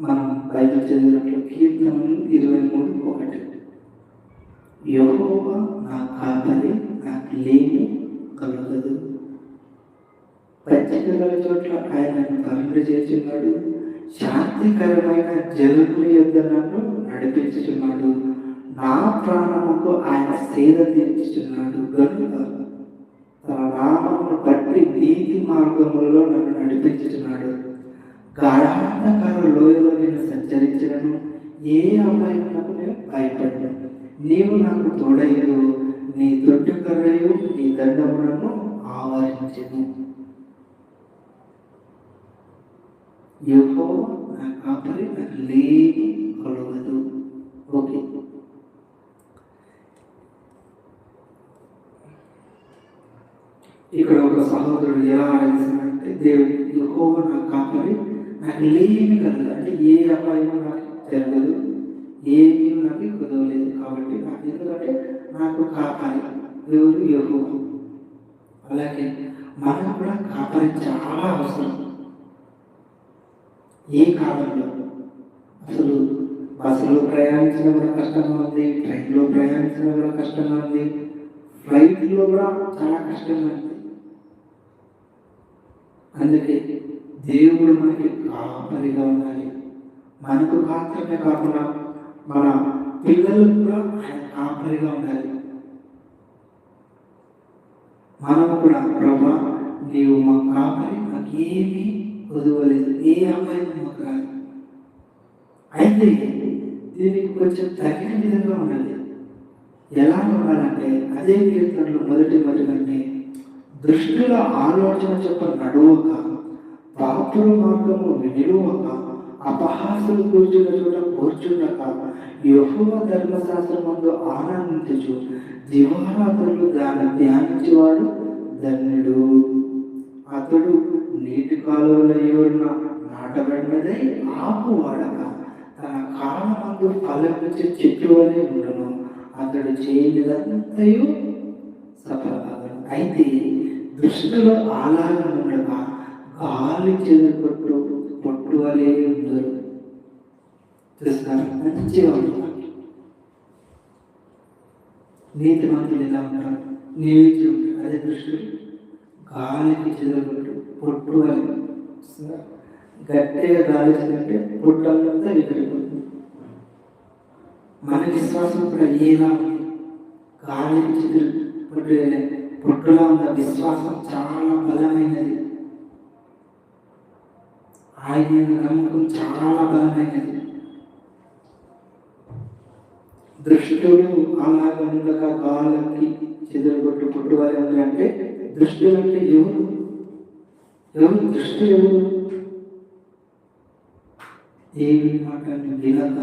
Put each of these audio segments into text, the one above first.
మనం బైబిల్ చదివినట్లు కీర్తనలు ఇరవై మూడు ఒకటి. యహోవా నా కాపరి నాకు లేని కలగదు. పచ్చికల చోట్ల ఆయన కరుణ చేస్తున్నాడు. శాంతికరమైన జలుబుల యొద్ద నన్ను నడిపించుచున్నాడు. నా ప్రాణముకు ఆయన సేద తీర్చుచున్నాడు. గనుక తన నామమును బట్టి నీతి మార్గములలో నన్ను నడిపించుచున్నాడు. గాఢాంధకార లోయలో ఏ అపాయం ఏ నేను భయపడను నీవు నాకు తోడయ్యు నీ తొట్టు కర్రయు నీ దండములను ఆవరించను. యెహోవా నా కాపరి నాకు లేని కొలవదు. ఓకే. ఇక్కడ ఒక సహోదరుడు ఎలా ఆడించాడంటే దేవుడు యెహోవా నా కాపరి నాకు లేని కలదు అంటే ఏ అపాయం నాకు జరగదు ఏమీ నాకు కుదవలేదు కాబట్టి నాకు ఎందుకంటే నాకు కాపాలి ఎవరు యెహోవా. అలాగే మనకు కూడా కాపరి చాలా అవసరం. ఏ కాలంలో? అసలు బస్సులో ప్రయాణించడం కూడా కష్టంగా ఉంది ట్రైన్లో ప్రయాణించడం కూడా కష్టంగా ఉంది ఫ్లైట్లో కూడా చాలా కష్టంగా ఉంది. అందుకే దేవుడు మనకి కాపరిగా ఉండాలి. మనకు మాత్రమే కాకుండా మన పిల్లలకు కూడా ఆయన కాపరిగా ఉండాలి. మనము కూడా ప్రభా నీవు మా కాపరి మాకేమీ వదవలేదు. ఏ అమ్మాయి మాకు రాదు అయితే దీనికి కొంచెం తగిన విధంగా ఉండాలి. ఎలా ఉండాలంటే అదే కీర్తనలు మొదటి మొదటి దృష్టిలో ఆలోచన చెప్ప నడువక పాపుల మార్గము నిలువక అపహాసులు కూర్చున్న చోట కూర్చుండక యహోవ ధర్మశాస్త్రమందు ఆనందించు దివారాత్రులు దాన్ని ధ్యానించేవాడు ధన్యుడు. అతడు నీటి కాలువలయ్యున్న నాటబడినదై ఆకు వాడక. తన కాలమందు ఫలమిచ్చే చెట్టు వలె ఉండను. అతడు చేయనిదంతయు సఫలమగను. అయితే దృష్టిలో ఆలాగం ఉండగా గాలి చెదరగొట్టు వలే ఉండరు. చూస్తారు మంచిగా ఉంటుంది నీతి మంత్రులు ఎలా ఉంటారు? నీతి ఉంటారు. అదే దృష్టి గాలికి చెదరగట్టు పొట్టు అని. గట్టిగా గాలి అంటే పొట్టంతా ఎగిరిపోతుంది మన విశ్వాసం కూడా ఏలా గాలికి చెదిరి పొట్టు పొట్టులో ఉన్న విశ్వాసం చాలా బలమైనది. ఆయన నమ్మకం చాలా బలమైనది. దృష్టులు అలాగా ఉండగా గాలికి చెదరగొట్టు పొట్టు వారి అంటే దృష్టులు అంటే ఎవరు? ఎవరు దృష్టి ఎవరు? దేవుని మాటను వినక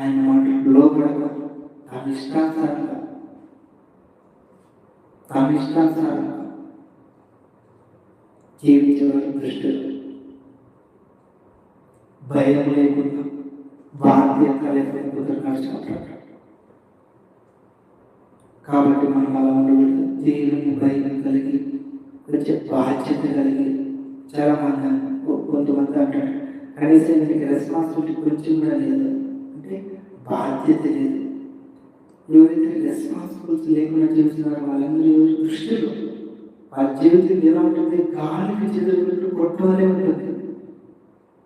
ఆయన మాట లోపడక తన ఇష్టానుసారంగా తన ఇష్టానుసారంగా జీవించేవారు దృష్టిలో. భయం లేకుండా బాధ్యత లేకుండా కష్టపడతాడు కాబట్టి మనం అలా ఉండకూడదు దేవుని భయం కలిగి కొంచెం బాధ్యత కలిగి చాలా మంది కొంతమంది అంటారు. కనీసం మీకు రెస్పాన్సిబిలిటీ కొంచెం కూడా లేదు. అంటే బాధ్యత లేదు. ఎవరైతే రెస్పాన్సిబిలిటీ లేకుండా జీవిస్తున్నారో వాళ్ళందరూ దృష్టిలో. వాళ్ళ జీవితం ఎలా ఉంటుంది? గాలికి చెదురుకుంటూ కొట్టువలే ఉంటుంది.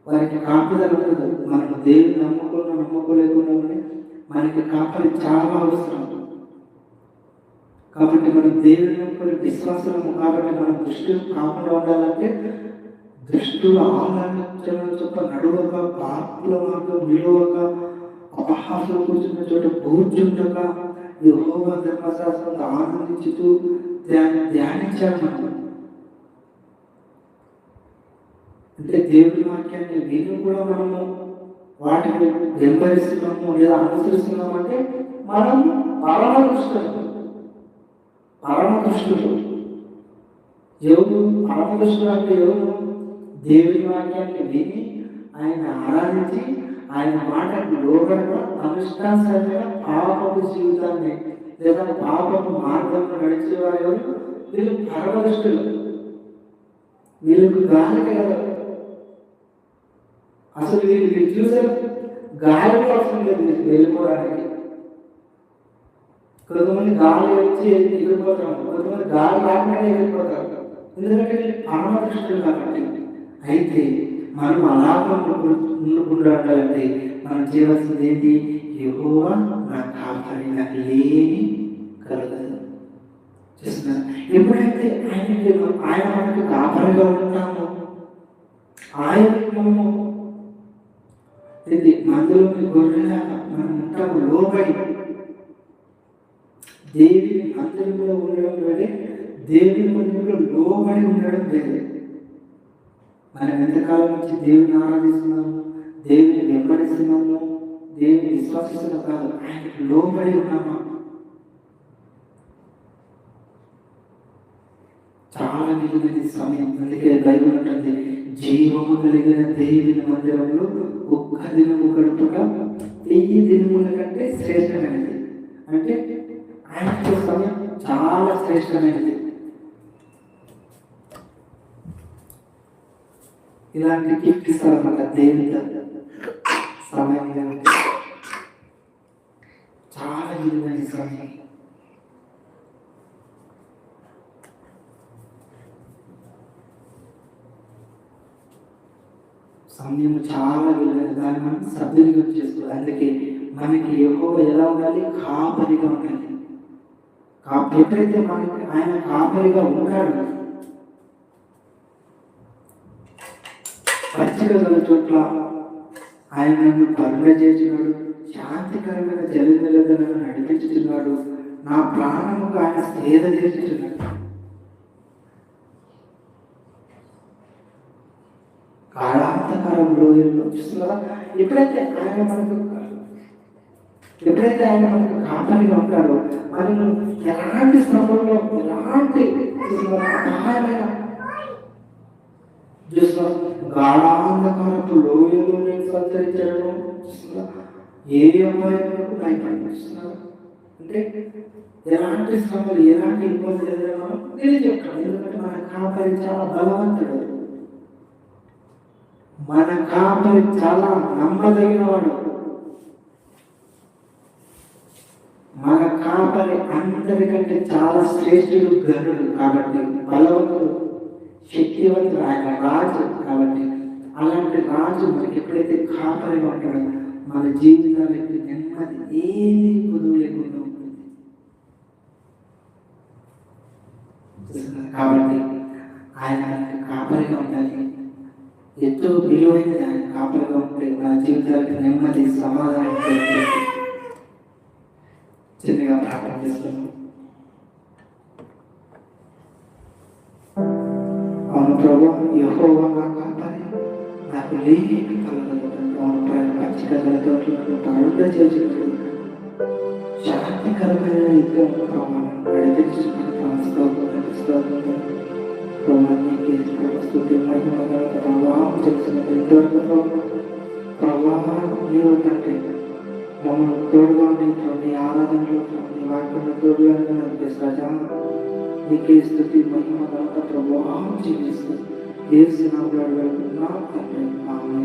వారికి కాపుదల ఉండదు. మనకు దేవుని నమ్మకం నమ్మకోలేకుండా ఉంటే మనకి కాపరి చాలా అవసరం. కాబట్టి మనం దేవుని యొక్క విశ్వాసం కాబట్టి మన దృష్టి కాకుండా ఉండాలంటే దృష్టిలో ఆహ్లాదించడం చొప్ప నడువక పాపుల మార్గం నిలువక అపహాసం కూర్చున్న చోట కూర్చుండక యహోవ ధర్మశాస్త్రం ఆనందించుతూ ధ్యాన ధ్యానించాలి మనం. అంటే దేవుడి వాక్యాన్ని విని కూడా మనము వాటిని వెంబడిస్తున్నాము లేదా అనుసరిస్తున్నాము అంటే మనం పరమ దృష్టిలో పరమ దృష్టిలో ఎవరు? పరమ దృష్టిలో అంటే ఎవరు? దేవుని వాక్యాన్ని విని ఆయన ఆరాధించి ఆయన మాటకు లోకంగా అనుష్ఠానంగా పాపపు జీవితాన్ని లేదా పాపపు మార్గంలో నడిచేవారు ఎవరు? వీళ్ళు పరమ దృష్టిలో వీళ్ళకు గాలి కలగదు అసలు వీళ్ళు మీరు చూసారు గాలి అవసరం లేదు మీకు వెళ్ళిపోవడానికి. కొంతమంది గాలి వచ్చి వెళ్ళిపోతాం కొంతమంది గాలి రాకనే వెళ్ళిపోతాం ఎందుకంటే పరమదృష్టులు కాబట్టి. అయితే మనం అలాగా ఉండాలంటే మనం చేయవలసింది ఏంటి? యెహోవా నా కాపాడి నాకు లేని కలగదు. చూస్తున్నారు? ఎప్పుడైతే ఆయన ఆయన మనకు కాపరిగా ఉంటామో ఆయన మనము ఇది మందులోని గొర్రెలాగా మనం ఉంటాము లోబడి దేవి మందిరంలో ఉండడం వల్లే దేవుని మందిరంలో లోబడి ఉండడం లేదు మనం ఎంతకాలం నుంచి దేవుని ఆరాధిస్తున్నాము? దేవుని వెంబడిస్తున్నాము? దేవుని విశ్వసిస్తున్నాం కాదు ఆయనకు లోబడి ఉన్నామా? చాలా విలువైన సమయం అందుకే దైవం ఉంటుంది జీవము కలిగిన దేవుని మందిరంలో ఒక్క దినము గడుపుగా వెయ్యి దినముల కంటే శ్రేష్టమైనది. అంటే ఆయన సమయం చాలా శ్రేష్టమైనది. ఇలాంటి గిఫ్ట్ ఇస్తారన్నమాట దేవుని సమయం చాలా విలువైన సమయం. సమయం చాలా విలువైన దాన్ని మనం సద్వినియోగం చేసుకోవాలి. అందుకే మనకి ఎక్కువ ఎలా ఉండాలి? కాపరిగా ఉండాలి. కాపు ఎప్పుడైతే మనకి ఆయన కాపరిగా ఉంటాడు పచ్చిక గల చోట్ల ఆయన నన్ను పరుణ చేసినాడు శాంతికరమైన జలజలదలను నడిపించుతున్నాడు నా ప్రాణముకు ఆయన సేద చేస్తున్నాడు కాళాంతకారం రోజుల్లో చూస్తున్నారా ఎప్పుడైతే ఆయన మనకు ఎప్పుడైతే ఆయన మనకు కాపరిగా ఉంటాడో మనను ఎలాంటి శ్రమంలో ఎలాంటి అపాయమైన చూస్తున్నా గాఢాంధకారపు లోయలో నేను సంచరించడం ఏ అమ్మాయిలకు భయపడిస్తున్నారు అంటే ఎలాంటి శ్రమలు ఎలాంటి ఇబ్బందులు ఎదురైనా నేను ఎందుకంటే మన కాపరి చాలా బలవంతుడు. మన కాపరి చాలా నమ్మదగిన వాడు మన కాపరి అందరికంటే చాలా శ్రేష్ఠుడు గరుడు కాబట్టి బలవంతుడు శక్తివంతుడు ఆయన రాజు కాబట్టి అలాంటి రాజు మనకి ఎప్పుడైతే కాపరిగా ఉంటాడో మన జీవితాలకి నెమ్మది ఏది పొదువు లేకుండా ఉంటుంది. కాబట్టి ఆయన కాపరిగా ఉండాలి. ఎంతో విలువైన దాన్ని కాపలుగా ఉంటే మన జీవితాలకు నెమ్మది సమాధానం చిన్నగా ప్రార్థన చేస్తున్నాం అవును ప్రభు యహోవంగా నా నాకు లేని కలగదు అవును పచ్చి పచ్చిక కలగదు పరుడ చేసినప్పుడు శాంతికరమైన రీతిగా ప్రభావం నడిపించుకుంటున్నాను స్తోత్రం స్తోత్రం ప్రభావానికి స్థుతి మహిమ ఘనత ప్రభావం చేస్తున్నది ఇంతవరకు ప్రభు ప్రభావం నీవు కంటే మమ్మల్ని తోడుగా ఉండి ఆరాధనలో నీ వాక్యంలో తోడుగా ఉండి ప్రజా నీకే స్థుతి మహిమ ఘనత ప్రభావం జీవిస్తూ ఏసు నా తండ్రి ఆమె